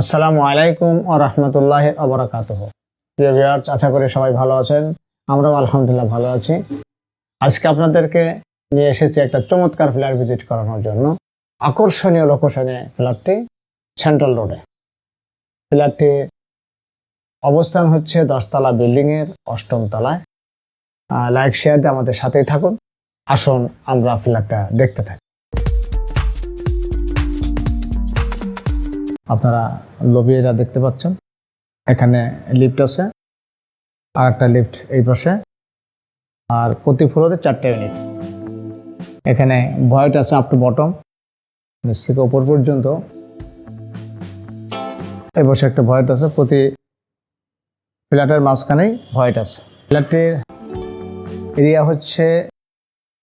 আসসালামু আলাইকুম ও রহমতুল্লাহ আবরাকাত প্রিয় আশা করি সবাই ভালো আছেন। আমরাও আলহামদুলিল্লাহ ভালো আছি। আজকে আপনাদেরকে নিয়ে এসেছি একটা চমৎকার ফ্ল্যাট ভিজিট করানোর জন্য। আকর্ষণীয় লোকেশনে ফ্ল্যাটটি সেন্ট্রাল রোডে ফ্ল্যাটটি অবস্থান হচ্ছে দশতলা বিল্ডিংয়ের অষ্টম তলায়। লাইক শেয়ার দিয়ে আমাদের সাথেই থাকুন। আসুন, আমরা ফ্ল্যাটটা দেখতে থাকি। আপনারা লবি এরা দেখতে পাচ্ছেন। এখানে লিফট আছে আর একটা লিফট এই পাশে, আর প্রতি ফ্লোরে চারটে ইউনিট এখানে ভয়েট আছে আপ টু বটম থেকে ওপর পর্যন্ত। এই পাশে একটা ভয়েট আছে, প্রতি ফ্ল্যাটের মাঝখানেই ভয়েট আছে। ফ্ল্যাটটির এরিয়া হচ্ছে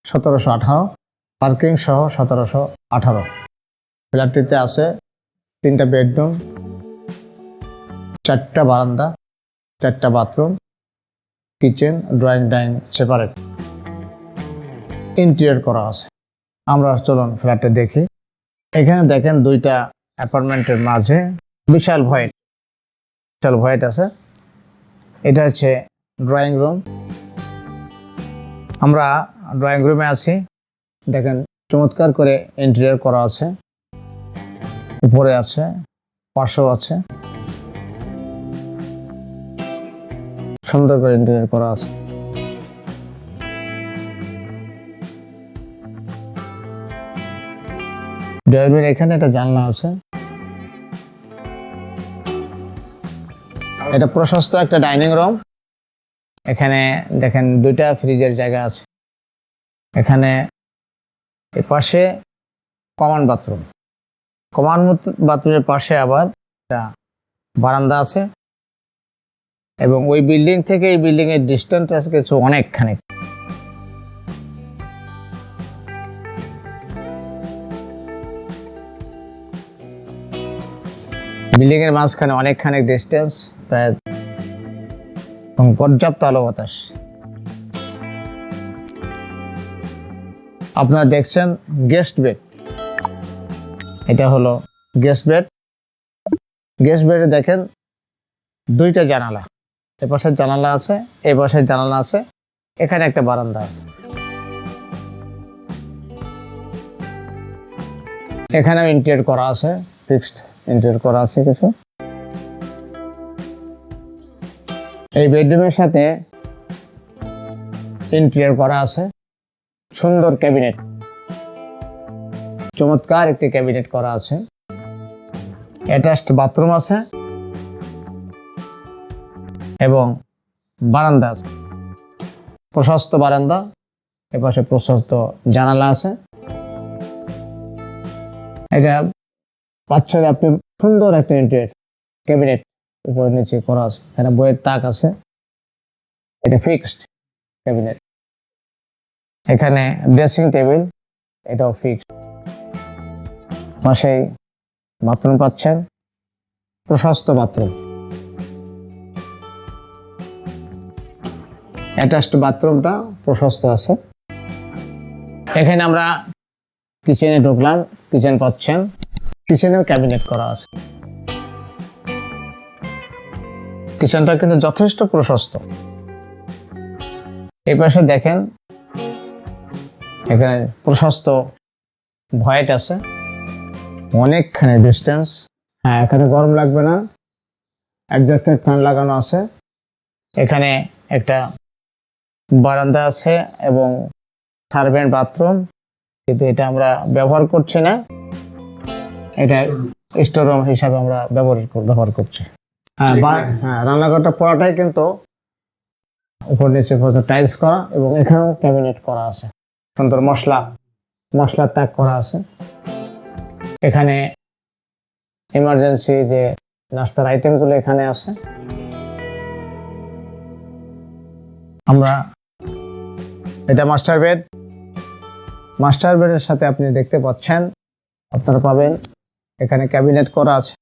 সতেরোশো আঠারো পার্কিং সহ সতেরোশো আঠারো। ফ্ল্যাটটিতে আছে তিনটা বেডরুম, চারটা বারান্দা, চারটা bathroom, kitchen, drawing, dining, separate. Interior করা আছে। আমরা চলুন ফ্ল্যাটে দেখি। এখানে দেখেন দুইটা অ্যাপার্টমেন্টের মাঝে বিশাল ভয়েট বিশাল ভয়েট আছে। এটা হচ্ছে ড্রয়িং রুম। আমরা ড্রয়িং রুমে আছি। দেখেন চমৎকার করে ইন্টেরিয়র করা আছে। উপরে আছে, পাশেও আছে। সুন্দর করে ইন্টেরিয়র করা আছে। ড্রয়িং এখানে একটা জানলা আছে। এটা প্রশস্ত একটা ডাইনিং রুম। এখানে দেখেন দুইটা ফ্রিজের জায়গা আছে। এখানে এ পাশে কমন বাথরুম। কমান বাথরুমের পাশে আবার একটা বারান্দা আছে এবং ওই বিল্ডিং থেকে এই বিল্ডিং এর ডিস্টেন্স আছে কিছু অনেকখানি। বিল্ডিং এর মাঝখানে অনেকখানি ডিস্টেন্স প্রায় এবং পর্যাপ্ত আলো বাতাস। আপনারা দেখছেন গেস্ট বেড এটা হলো গেস্ট বেড গেস্ট বেডে দেখেন দুইটা জানালা। এ পাশে জানালা আছে এই পাশে জানালা আছে, এখানে একটা বারান্দা আছে। এখানেও ইন্টেরিয়র করা আছে ফিক্সড ইন্টেরিয়র করা আছে কিছু। এই বেডরুমের সাথে ইন্টেরিয়র করা আছে। সুন্দর ক্যাবিনেট চমৎকার একটি ক্যাবিনেট করা আছে। অ্যাটাচড বাথরুম আছে। এবং বারান্দা আছে। প্রশস্ত বারান্দা। এপাশে প্রশস্ত জানালা আছে। এটা পাচ্ছেন আপনি সুন্দর একটা ইন্টেরিয়র ক্যাবিনেট উপরে নিচে করা আছে। এখানে বইয়ের তাক আছে। এটা ফিক্সড ক্যাবিনেট এখানে ড্রেসিং টেবিল এটাও ফিক্সড পাশেই বাথরুম পাচ্ছেন? প্রশস্ত বাথরুম। অ্যাটাচড বাথরুমটা প্রশস্ত আছে। এখানে আমরা কিচেনে ঢুকলাম কিচেন পাচ্ছেন। কিচেনেও ক্যাবিনেট করা আছে। কিচেনটা কিন্তু যথেষ্ট প্রশস্ত। এই পাশে দেখেন, এখানে প্রশস্ত ভয়েট আছে। অনেকখানি ডিস্টেন্স হ্যাঁ এখানে গরম লাগবে না। অ্যাডজাস্টেড ফ্যান লাগানো আছে। এখানে একটা বারান্দা আছে এবং সার্ভেন্ট বাথরুম। কিন্তু এটা আমরা ব্যবহার করছি না। এটা স্টোর রুম হিসাবে আমরা ব্যবহার ব্যবহার করছি। হ্যাঁ হ্যাঁ রান্নাঘরটা পুরাটাই কিন্তু উপর নিচে টাইলস করা এবং এখানেও ক্যাবিনেট করা আছে। সুন্দর মশলা মশলার ত্যাগ করা আছে। এখানে ইমার্জেন্সি যে নাস্তার আইটেমগুলো এখানে আছে। আমরা এটা মাস্টার বেড মাস্টার বেডের সাথে আপনি দেখতে পাচ্ছেন, আপনারা পাবেন, এখানে ক্যাবিনেট করা আছে।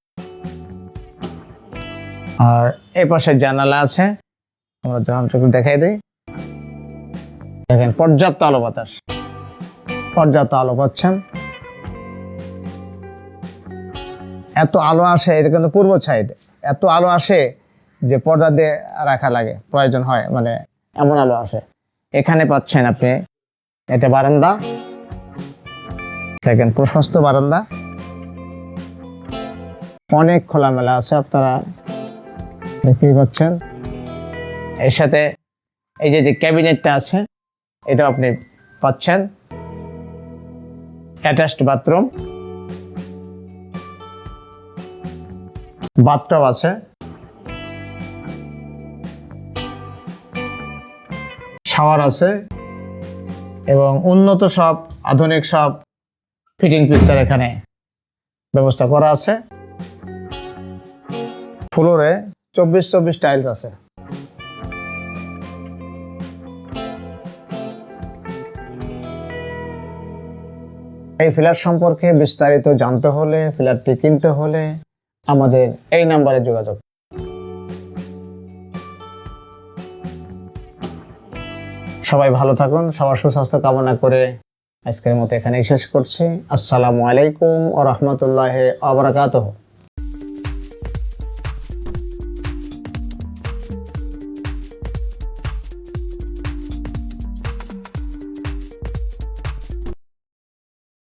আর এ পাশে জানালা আছে, আমরা জানালাটুকু দেখাই দিই। দেখেন, পর্যাপ্ত আলো বাতাস। পর্যাপ্ত আলো পাচ্ছেন। এত আলো আসে, এটা কিন্তু পূর্ব সাইড এত আলো আসে যে পর্দা দিয়ে রাখা লাগে, প্রয়োজন হয় মানে এমন আলো আসে। এখানে পাচ্ছেন আপনি, এটা বারান্দা, দেখেন প্রশস্ত বারান্দা। অনেক খোলামেলা আছে আপনারা, দেখতেই পাচ্ছেন। এর সাথে এই যে যে ক্যাবিনেটটা আছে এটা আপনি পাচ্ছেন। Attached bathroom. বাথটব আছে। শাওয়ার আছে এবং উন্নত সব, আধুনিক সব ফিটিং পিকচার এখানে ব্যবস্থা করা আছে। ফ্লোরে চব্বিশ চব্বিশ টাইলস আছে। এই ফ্ল্যাট সম্পর্কে বিস্তারিত জানতে হলে ফ্ল্যাটটি কিনতে হলে আমাদের এই নাম্বারে যোগাযোগ। সবাই ভালো থাকুন, সবার সুস্বাস্থ্য কামনা করে আজকের মতো এখানেই শেষ করছি। আসসালামু আলাইকুম ও রহমতুল্লাহ আবরাকাতহ